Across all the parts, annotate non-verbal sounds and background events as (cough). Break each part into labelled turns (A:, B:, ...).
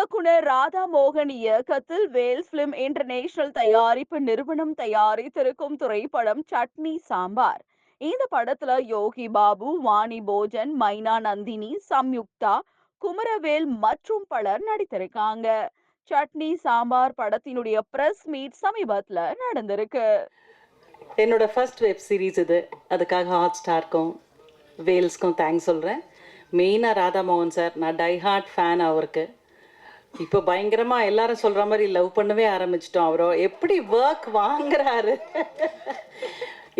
A: இயக்குனர் ராதா மோகன் இயக்கத்தில் வேல்ஸ் பிலிம் இன்டர்நேஷனல் தயாரிப்பு நிறுவனம் தயாரித்திருக்கும் திரைப்படம் சட்னி சாம்பார். இந்த படத்துல யோகி பாபு வாணி போஜன் மைனா நந்தினி சம்யுக்தா குமரவேல் மற்றும் பலர் நடித்திருக்காங்க. சட்னி சாம்பார் படத்தினுடைய பிரஸ் மீட் சமீபத்துல நடந்திருக்கு.
B: என்னோட ஃபர்ஸ்ட் வெப் சீரிஸ் இது. அதுக்காக ஹாட் ஸ்டார்க்கும் வேல்ஸ்க்கும் தேங்க்ஸ் சொல்கிறேன் மெயினாக ராதாமோகன் சார் நான் டை ஹார்ட் ஃபேன் அவருக்கு. இப்போ பயங்கரமாக எல்லாரும் சொல்கிற மாதிரி லவ் பண்ணவே ஆரம்பிச்சிட்டோம். அவரோ எப்படி ஒர்க் வாங்குறாரு?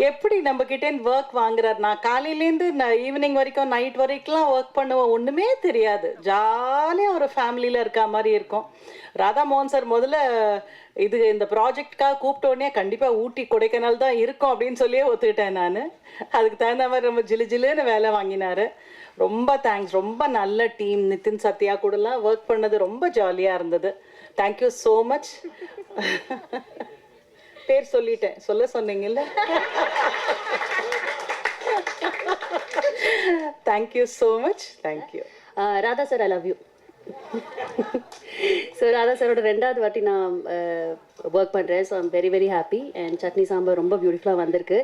B: எப்படி நம்ம கிட்டேருந்து ஒர்க் வாங்குறாரு? நான் காலையிலேருந்து நான் ஈவினிங் வரைக்கும் நைட் வரைக்கும்லாம் ஒர்க் பண்ணுவேன் ஒன்றுமே தெரியாது. ஜாலியாக ஒரு ஃபேமிலியில் இருக்க மாதிரி இருக்கும். ராதா மோகன் சார் முதல்ல இது இந்த ப்ராஜெக்ட்காக கூப்பிட்டோடனே கண்டிப்பாக ஊட்டி கொடைக்கானல் தான் இருக்கும் அப்படின்னு சொல்லியே ஒத்துக்கிட்டேன் நான். அதுக்கு தகுந்த மாதிரி ரொம்ப ஜிலு ஜிலுன்னு வேலை வாங்கினாரு. ரொம்ப தேங்க்ஸ் ரொம்ப நல்ல டீம் நிதின் சத்யா கூடலாம் ஒர்க் பண்ணது ரொம்ப ஜாலியாக இருந்தது. தேங்க்யூ ஸோ மச் பேர் சொல்லிட்டேன். சொல்ல சொன்னீங்கல்ல? Thank you so much thank you
C: Radha sir I love you so Radha சாரோட ரெண்டாவது வாட்டி நான் ஒர்க் பண்ணுறேன் so I'm very very happy and Chutney Sambar ரொம்ப பியூட்டிஃபுல்லாக வந்திருக்கு.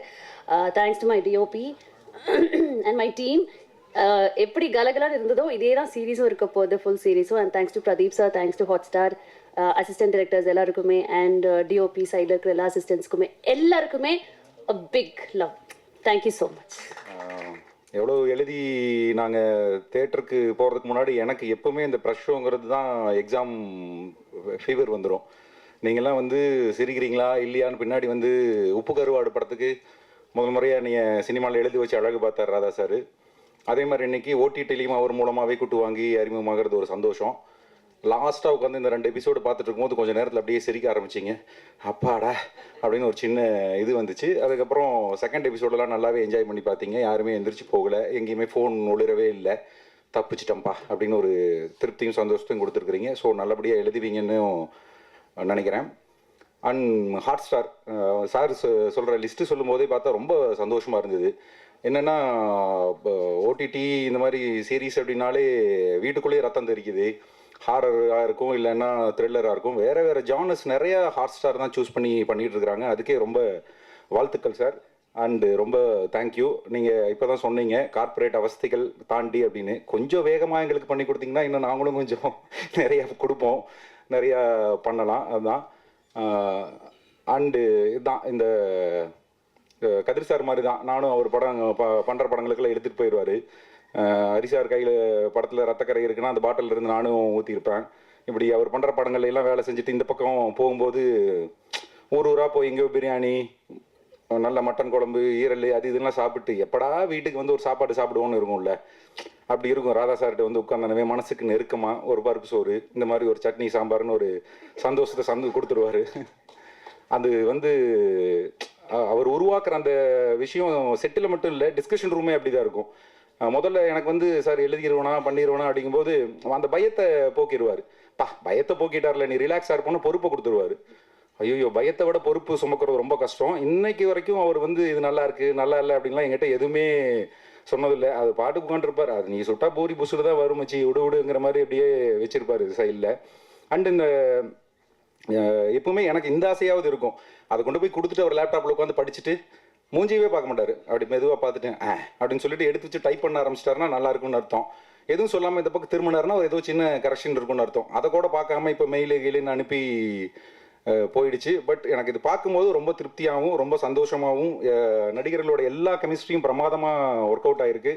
C: Thanks to my D O P and my team எப்படி கலகலான்னு இருந்ததோ இதே தான் சீரீஸும் இருக்க போகுது full சீரீஸும் and thanks to Pradeep sir thanks to Hotstar assistant directors எல்லாருக்குமே அண்ட் டிஓபி சைடில் இருக்கிற எல்லா அசிஸ்டன்ஸ்க்குமே எல்லாருக்குமே a big love thank you so much
D: எவ்வளோ எழுதி நாங்கள் தேட்டருக்கு போகிறதுக்கு முன்னாடி எனக்கு எப்போவுமே இந்த ப்ரெஷ் ஷோங்கிறது தான் எக்ஸாம் ஃபீவர் வந்துடும் நீங்கள்லாம் வந்து சிரிக்கிறீங்களா இல்லையான்னு பின்னாடி வந்து உப்பு கருவாடு படத்துக்கு முதல் முறையாக நீங்கள் சினிமாவில் எழுதி வச்சு அழகு பார்த்தார் ராதா சார். அதே மாதிரி இன்னைக்கு ஓடிடிலையும் அவர் மூலமாகவே கூட்டு வாங்கி அறிமுகமாகிறது ஒரு சந்தோஷம். லாஸ்ட்டாக உட்காந்து இந்த ரெண்டு எபிசோடு பார்த்துட்டு இருக்கும்போது கொஞ்சம் நேரத்தில் அப்படியே சிரிக்க ஆரம்பிச்சிங்க. அப்பாடா! அப்படின்னு ஒரு சின்ன இது வந்துச்சு. அதுக்கப்புறம் செகண்ட் எபிசோடெல்லாம் நல்லாவே என்ஜாய் பண்ணி பார்த்தீங்க. யாருமே எந்திரிச்சு போகலை. எங்கேயுமே ஃபோன் ஒளிரவே இல்லை. தப்பிச்சிட்டம்பா அப்படின்னு ஒரு திருப்தியும் சந்தோஷத்தையும் கொடுத்துருக்குறீங்க. ஸோ நல்லபடியாக எழுதுவீங்கன்னு நினைக்கிறேன். அண்ட் ஹாட் ஸ்டார் சார் சொல்கிற லிஸ்ட்டு சொல்லும் போதே பார்த்தா ரொம்ப சந்தோஷமாக இருந்தது. என்னென்னா ஓடிடி இந்த மாதிரி சீரீஸ் அப்படின்னாலே வீட்டுக்குள்ளேயே ரத்தம் தெரிக்குது. ஹாரராக இருக்கும் இல்லைன்னா த்ரில்லராக இருக்கும். வேறு வேறு ஜானர்ஸ் நிறையா ஹாட் ஸ்டார் தான் சூஸ் பண்ணி பண்ணிகிட்டு இருக்கிறாங்க. அதுக்கே ரொம்ப வாழ்த்துக்கள் சார் அண்டு ரொம்ப தேங்க்யூ நீங்கள் இப்போ தான் சொன்னீங்க கார்ப்பரேட் அவஸ்தைகள் தாண்டி அப்படின்னு. கொஞ்சம் வேகமாக எங்களுக்கு பண்ணி கொடுத்தீங்கன்னா இன்னும் நாங்களும் கொஞ்சம் (laughs) நிறையா கொடுப்போம். நிறையா பண்ணலாம் அதுதான் அண்டு இதுதான் இந்த கதிர் சார் மாதிரி தான் நானும் அவர் படம் ப பண்ணுற படங்களுக்கெல்லாம் எடுத்துகிட்டு போயிடுவார் ஹரிசார் கையில் படத்தில் ரத்தக்கரை இருக்குன்னா அந்த பாட்டில் இருந்து நானும் ஊற்றிருப்பேன் இப்படி அவர் பண்ணுற படங்கள்ல எல்லாம் வேலை செஞ்சுட்டு இந்த பக்கம் போகும்போது ஊர் ஊராக போய் எங்கேயோ பிரியாணி நல்ல மட்டன் குழம்பு ஈரல் அது இதெல்லாம் சாப்பிட்டு எப்படா வீட்டுக்கு வந்து ஒரு சாப்பாடு சாப்பிடுவோன்னு இருக்கும்ல. அப்படி இருக்கும். ராதா சார்கிட்ட வந்து உட்காந்தானவே மனசுக்கு நெருக்கமாக ஒரு பருப்பு சோறு இந்த மாதிரி ஒரு சட்னி சாம்பார்னு ஒரு சந்தோஷத்தை சந்து கொடுத்துருவாரு. அது வந்து அவர் உருவாக்குற அந்த விஷயம் செட்டில் மட்டும் இல்லை டிஸ்கஷன் ரூமே அப்படி தான் இருக்கும். முதல்ல எனக்கு வந்து சார் எழுதிடுவேனா பண்ணிடுவேனா அப்படிங்கும்போது அந்த பயத்தை போக்கிடுவார் பா பயத்தை போக்கிட்டார்ல நீ ரிலாக்ஸாக இருப்போன்னு பொறுப்பை கொடுத்துருவாரு. ஐயோ பயத்தை விட பொறுப்பு சுமக்கிறது ரொம்ப கஷ்டம். இன்னைக்கு வரைக்கும் அவர் வந்து இது நல்லா இருக்கு நல்லா இல்லை அப்படின்லாம் என்கிட்ட எதுவுமே சொன்னதில்லை. அது பாட்டுக்கு உட்காந்துருப்பார் அது நீ சுட்டா பூரி புசுல தான் வரும் மச்சி. விடு விடுங்கிற மாதிரி அப்படியே வச்சிருப்பாரு சைடில் அண்ட் இந்த எப்பவுமே எனக்கு இந்த ஆசையாவது இருக்கும். அதை கொண்டு போய் கொடுத்துட்டு அவர் லேப்டாப்பில் உட்காந்து படிச்சுட்டு மூஞ்சியவே பார்க்க மாட்டார். அப்படி மெதுவாக பார்த்துட்டு ஆ அப்படின்னு சொல்லிட்டு எடுத்து வச்சு டைப் பண்ண ஆரம்பிச்சிட்டாருன்னா நல்லா இருக்கும்னு அர்த்தம். எதுவும் சொல்லாமல் இந்த பக்கம் திரும்பினாருன்னா ஒரு ஏதோ சின்ன கரெக்ஷன் இருக்கும்னு அர்த்தம். அதை கூட பார்க்காம இப்போ மெயில் கீழேன்னு அனுப்பி போயிடுச்சு. பட் எனக்கு இது பார்க்கும்போது ரொம்ப திருப்தியாகவும் ரொம்ப சந்தோஷமாகவும் நடிகர்களோட எல்லா கெமிஸ்ட்ரியும் பிரமாதமாக ஒர்க் அவுட் ஆயிருக்கு.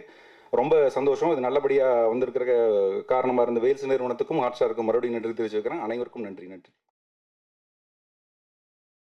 D: ரொம்ப சந்தோஷம். இது நல்லபடியாக வந்திருக்கிற காரணமாக இருந்த வேல்ஸ் நிறுவனத்துக்கும் ஹாட்ஸ்டாருக்கும் மறுபடியும் நன்றி தெரிவிச்சுக்கிறேன். அனைவருக்கும் நன்றி. நன்றி.